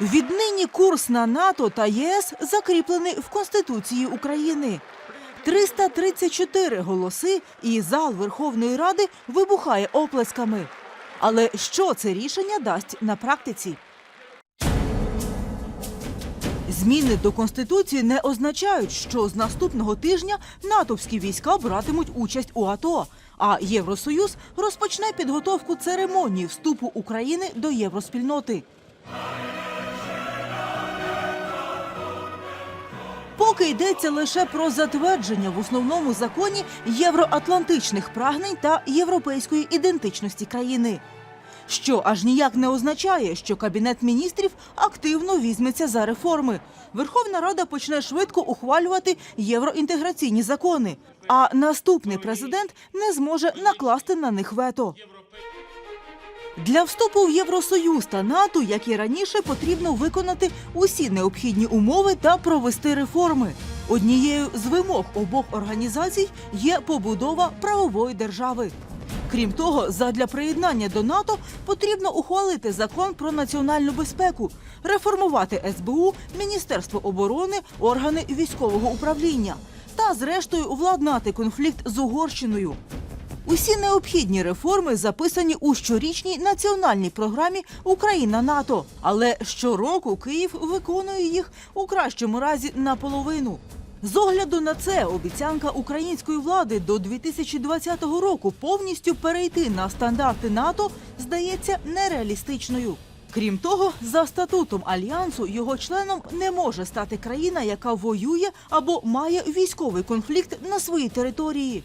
Віднині курс на НАТО та ЄС закріплений в Конституції України. 334 голоси і зал Верховної Ради вибухає оплесками. Але що це рішення дасть на практиці? Зміни до конституції не означають, що з наступного тижня натовські війська братимуть участь у АТО, а Євросоюз розпочне підготовку церемонії вступу України до євроспільноти. Поки йдеться лише про затвердження в основному законі євроатлантичних прагнень та європейської ідентичності країни. Що аж ніяк не означає, що кабінет міністрів активно візьметься за реформи. Верховна Рада почне швидко ухвалювати євроінтеграційні закони, а наступний президент не зможе накласти на них вето. Для вступу в Євросоюз та НАТО, як і раніше, потрібно виконати усі необхідні умови та провести реформи. Однією з вимог обох організацій є побудова правової держави. Крім того, задля приєднання до НАТО потрібно ухвалити закон про національну безпеку, реформувати СБУ, Міністерство оборони, органи військового управління та, зрештою, владнати конфлікт з Угорщиною. Усі необхідні реформи записані у щорічній національній програмі Україна НАТО. Але щороку Київ виконує їх у кращому разі наполовину. З огляду на це обіцянка української влади до 2020 року повністю перейти на стандарти НАТО здається нереалістичною. Крім того, за статутом альянсу його членом не може стати країна, яка воює або має військовий конфлікт на своїй території.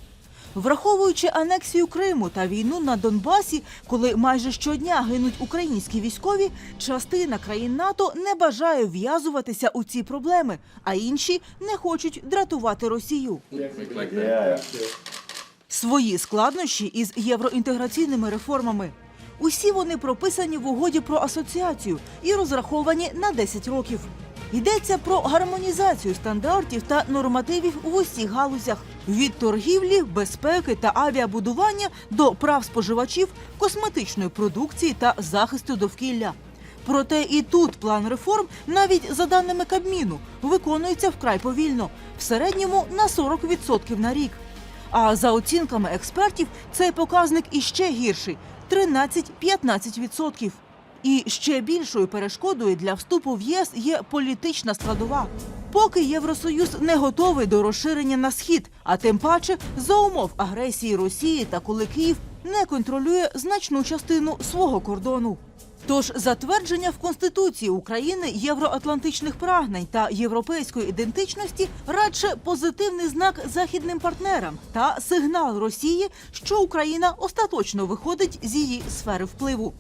Враховуючи анексію Криму та війну на Донбасі, коли майже щодня гинуть українські військові, частина країн НАТО не бажає в'язуватися у ці проблеми, а інші не хочуть дратувати Росію. Свої складнощі із євроінтеграційними реформами. Усі вони прописані в угоді про асоціацію і розраховані на 10 років. Йдеться про гармонізацію стандартів та нормативів в усіх галузях від торгівлі, безпеки та авіабудування до прав споживачів, косметичної продукції та захисту довкілля. Проте і тут план реформ, навіть за даними Кабміну, виконується вкрай повільно, в середньому на 40% на рік. А за оцінками експертів, цей показник іще гірший 13-15%. І ще більшою перешкодою для вступу в ЄС є політична складова. Поки Євросоюз не готовий до розширення на схід, а тим паче за умов агресії Росії та коли Київ не контролює значну частину свого кордону. Тож затвердження в Конституції України євроатлантичних прагнень та європейської ідентичності радше позитивний знак західним партнерам та сигнал Росії, що Україна остаточно виходить з її сфери впливу.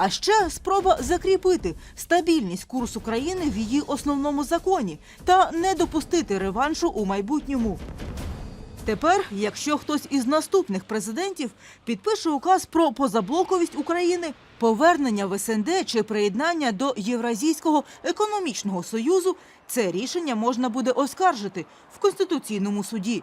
А ще спроба закріпити стабільність курсу країни в її основному законі та не допустити реваншу у майбутньому. Тепер, якщо хтось із наступних президентів підпише указ про позаблоковість України, повернення в СНД чи приєднання до Євразійського економічного союзу, це рішення можна буде оскаржити в конституційному суді.